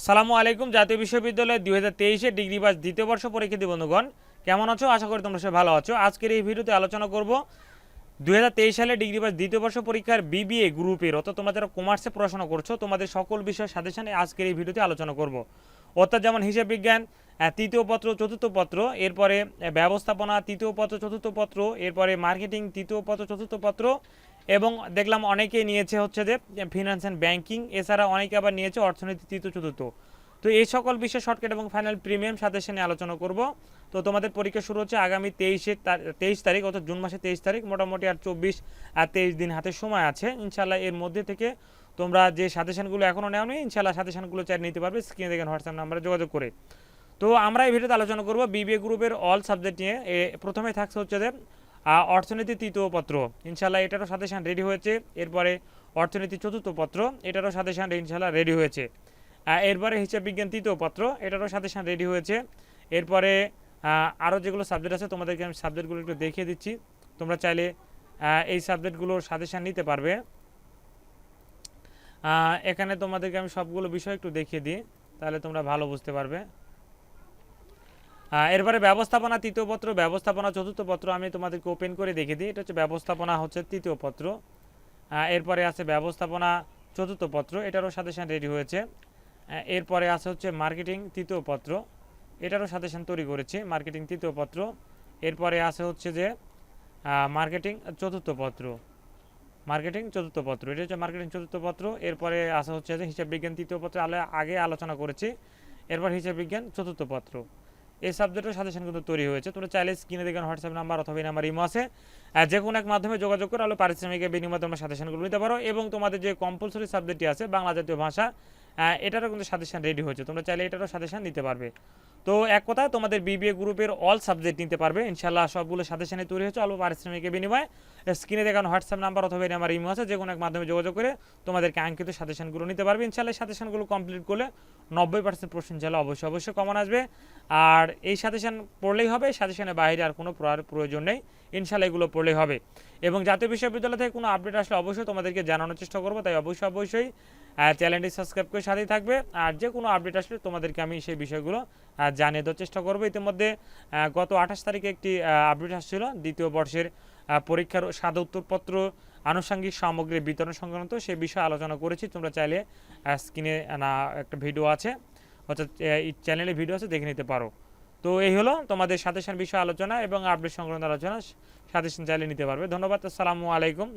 আসসালামু আলাইকুম, জাতীয় বিশ্ববিদ্যালয় দুই হাজার তেইশে ডিগ্রি পাস দ্বিতীয় বর্ষ পরীক্ষার্থী বন্ধুগণ, কেমন আছো? আশা করি তোমরা সবাই ভালো আছো। আজকের এই ভিডিওতে আলোচনা করব দুই হাজার তেইশ সালে ডিগ্রি পাস দ্বিতীয় বর্ষ পরীক্ষার বিবিএ গ্রুপের, অর্থাৎ তোমরা যারা কমার্সে পড়াশোনা করছ, তোমাদের সকল বিষয়ের সাজেশনে আজকের এই ভিডিওতে আলোচনা করব। অর্থাৎ যেমন হিসাব বিজ্ঞান তৃতীয় পত্র, চতুর্থ পত্র, এরপরে ব্যবস্থাপনা, তৃতীয় পত্র, চতুর্থ পত্র, এরপরে মার্কেটিং তৃতীয় পত্র, চতুর্থ পত্র এবং দেখলাম অনেকেই নিয়েছে হচ্ছে যে ফিনান্স অ্যান্ড ব্যাংকিং এছাড়া অনেকে আবার নিয়েছে অর্থনীতি, তৃতীয়, চতুর্থ। তো এই সকল বিষয়ে শর্টকাট এবং ফাইনাল প্রিমিয়াম সাথে সাজেশনে আলোচনা করব। তো তোমাদের পরীক্ষা শুরু হচ্ছে আগামী তেইশে তেইশ তারিখ, অর্থাৎ জুন মাসে তেইশ তারিখ। মোটামুটি আর চব্বিশ আর তেইশ দিন হাতে সময় আছে। ইনশাল্লাহ এর মধ্যে থেকে তোমরা যে সাজেশনগুলো এখনও নেওনি ইনশাল্লাহ সাজেশনগুলো চাই নিতে পারবে। স্ক্রিনে দেখেন হোয়াটসঅ্যাপ নাম্বারে যোগাযোগ করে। তো আমরা এই ভিডিওতে আলোচনা করব বিবিএ গ্রুপের অল সাবজেক্ট নিয়ে। প্রথমে থাকছে হচ্ছে যে অর্থনীতি তৃতীয় পত্র। ইনশাল্লাহ এটারও সাজেশন রেডি হয়েছে। এরপরে অর্থনীতি চতুর্থ পত্র, এটারও সাজেশন ইনশাল্লাহ রেডি হয়েছে। এরপরে হিসাব বিজ্ঞান তৃতীয় পত্র, এটারও সাজেশন রেডি হয়েছে। এরপরে আরও যেগুলো সাবজেক্ট আছে, তোমাদেরকে আমি সাবজেক্টগুলো একটু দেখিয়ে দিচ্ছি। তোমরা চাইলে এই সাবজেক্টগুলোর সাজেশন নিতে পারবে। এখানে তোমাদেরকে আমি সবগুলো বিষয় একটু দেখিয়ে দিই, তাহলে তোমরা ভালো বুঝতে পারবে। এরপরে ব্যবস্থাপনা, তৃতীয় পত্র, ব্যবস্থাপনা, চতুর্থ পত্র আমি তোমাদেরকে ওপেন করে দেখে দিই। এটা হচ্ছে ব্যবস্থাপনা হচ্ছে তৃতীয় পত্র। এরপরে আছে ব্যবস্থাপনা, চতুর্থ পত্র। এটারও সাজেশন রেডি হয়েছে। এরপরে আছে হচ্ছে মার্কেটিং তৃতীয় পত্র। এটারও সাজেশন তৈরি করেছি মার্কেটিং তৃতীয় পত্র। এরপরে আছে হচ্ছে যে মার্কেটিং চতুর্থ পত্র। মার্কেটিং চতুর্থ পত্র। এটা হচ্ছে মার্কেটিং চতুর্থ পত্র। এরপরে আসা হচ্ছে যে হিসাব বিজ্ঞান, তৃতীয় পত্র আগে আলোচনা করেছি। এরপর হিসাব বিজ্ঞান, চতুর্থ পত্র। এই সাবজেক্টের সাজেশন কিন্তু তৈরি হয়েছে। তোমরা চাইলে স্ক্রিনে দেখেন হোয়াটসঅ্যাপ নাম্বার অথবা এই নাম্বার ইমো আছে। যে কোনো এক মাধ্যমে যোগাযোগ করে আলো পারিশ্রমিকের বিনিময়ে তোমরা সাজেশনগুলো নিতে পারো এবং তোমাদের যে কম্পালসরি সাবজেক্টটি আছে, বাংলা জাতীয় ভাষা এটারও কিন্তু সাজেশন রেডি হয়েছে। তোমরা চাইলে এটারও সাজেশন নিতে পারবে। তো এক কথায় তোমাদের বিবিএ গ্রুপের অল সাবজেক্ট নিতে পারবে। ইনশাল্লাহ সবগুলো সাজেশনে তৈরি হয়েছে, অল্প পারিশ্রমিকের বিনিময়ে। স্ক্রিনে দেখানো হোয়াটসঅ্যাপ নাম্বার অথবা নাম্বার ইমো আছে, যে কোনো এক মাধ্যমে যোগাযোগ করে তোমাদেরকে আঙ্কিত সাজেশনগুলো নিতে পারবে। ইনশাল্লাহ সাজেশনগুলো কমপ্লিট করলে নব্বই পার্সেন্ট প্রশ্ন ইনশাল্লাহ অবশ্যই অবশ্যই কমন আসবে। আর এই সাজেশন পড়লেই হবে, সাজেশনের বাইরে আর কোনো প্রয়োজন নেই। ইনশাল্লাহ এগুলো পড়লেই হবে। এবং জাতীয় বিশ্ববিদ্যালয় থেকে কোনো আপডেট আসলে অবশ্যই তোমাদেরকে জানানোর চেষ্টা করব, তাই অবশ্যই অবশ্যই চ্যানেলটি সাবস্ক্রাইব করে সাথেই থাকবে। আর যে কোনো আপডেট আসলে তোমাদেরকে আমি সেই বিষয়গুলো জানিয়ে দেওয়ার চেষ্টা করব। ইতিমধ্যে গত আঠাশ তারিখে একটি আপডেট আসছিল। দ্বিতীয় বর্ষের পরীক্ষার সাদা উত্তরপত্র আনুষঙ্গিক সামগ্রী বিতরণ সংক্রান্ত সে বিষয়ে আলোচনা করেছি। তোমরা চাইলে স্ক্রিনে না, একটা ভিডিও আছে। অর্থাৎ চ্যানেলে ভিডিও আছে, দেখে নিতে পারো। তো এই হলো তোমাদের সাজেশন বিষয়ে আলোচনা এবং আপডেট সংক্রান্ত আলোচনা। সাজেশন চাইলে নিতে পারবে। ধন্যবাদ, আসসালামু আলাইকুম।